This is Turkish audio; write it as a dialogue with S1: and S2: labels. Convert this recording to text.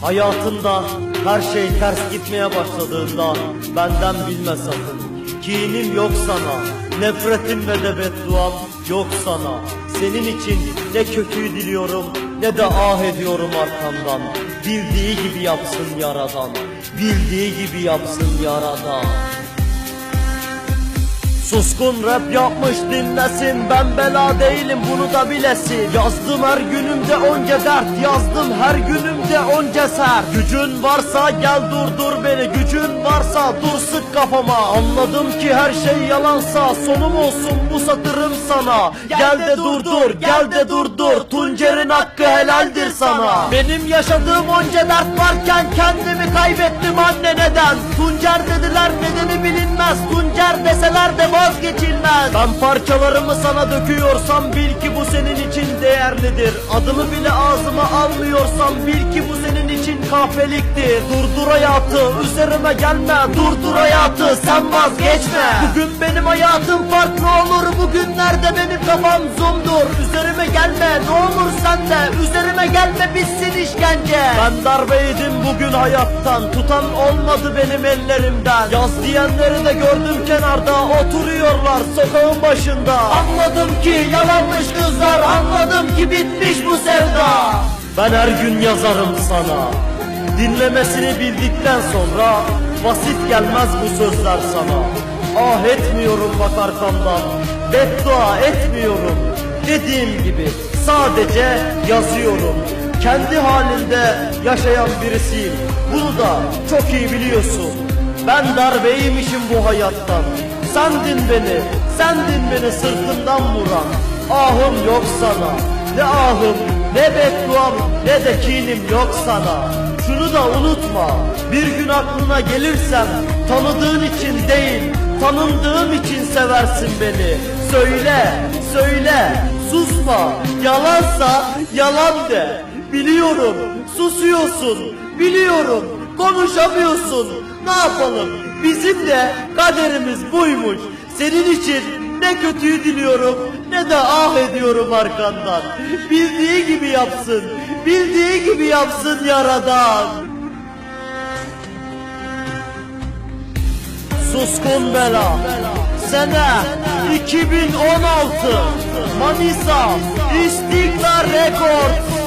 S1: Hayatında her şey ters gitmeye başladığında benden bilme sakın. Kinim yok sana, nefretim ve de bedduam yok sana. Senin için ne kötüyü diliyorum ne de ah ediyorum arkamdan. Bildiği gibi yapsın yaradan, bildiği gibi yapsın yaradan. Suskun rap yapmış dinlesin Ben bela değilim bunu da bilesin Yazdım her günümde onca dert Yazdım her günümde onca ser Gücün varsa gel durdur beni. Gücün varsa dur sık kafama. Anladım ki her şey yalansa Sonum olsun bu satırım sana. Gel de durdur gel de durdur. Tuncer'in hakkı helaldir sana. Benim yaşadığım onca dert varken Kendimi kaybettim anne neden? Tuncer dediler nedeni bilinmez. Tuncer deseler de vazgeçilmez. Ben parçalarımı sana döküyorsam bil ki bu senin için değerlidir. Adımı bile ağzıma almıyorsam bil ki bu senin için kahpeliktir Durdur hayatı üzerime gelme. Durdur hayatı sen vazgeçme. Bugün benim hayatım farklı olur. Bugünlerde benim kafam zoomdur? Üzerime gelme ne olur sen de. Üzerime gelme bitsin işkence. Ben darbe yedim bugün hayattan. Tutan olmadı benim ellerimden. Yaz diyenleri de gördüm kenarda. Oturuyorlar sokağın başında. Anladım ki yalanmış kızlar. Anladım ki bitmiş bu sevda Ben her gün yazarım sana. Dinlemesini bildikten sonra Basit gelmez bu sözler sana. Ah etmiyorum bak arkamdan Beddua etmiyorum. Dediğim gibi sadece yazıyorum. Kendi halinde yaşayan birisiyim Bunu da çok iyi biliyorsun. Ben darbeymişim bu hayattan. Sendin beni, sendin beni sırtından vuran. Ahım yok sana. Ne ahım, ne bedduam, ne de kinim yok sana. Şunu da unutma Bir gün aklına gelirsem Tanıdığın için değil Tanındığım için seversin beni. Söyle, söyle Susma, yalansa yalan de. Biliyorum, susuyorsun Biliyorum, konuşamıyorsun. Ne yapalım, bizim de kaderimiz buymuş. Senin için ne kötüyü diliyorum ne de ah ediyorum arkandan. Bildiği gibi yapsın, bildiği gibi yapsın yaradan. Suskun Bela Sene 2016 Manisa İstiklal Records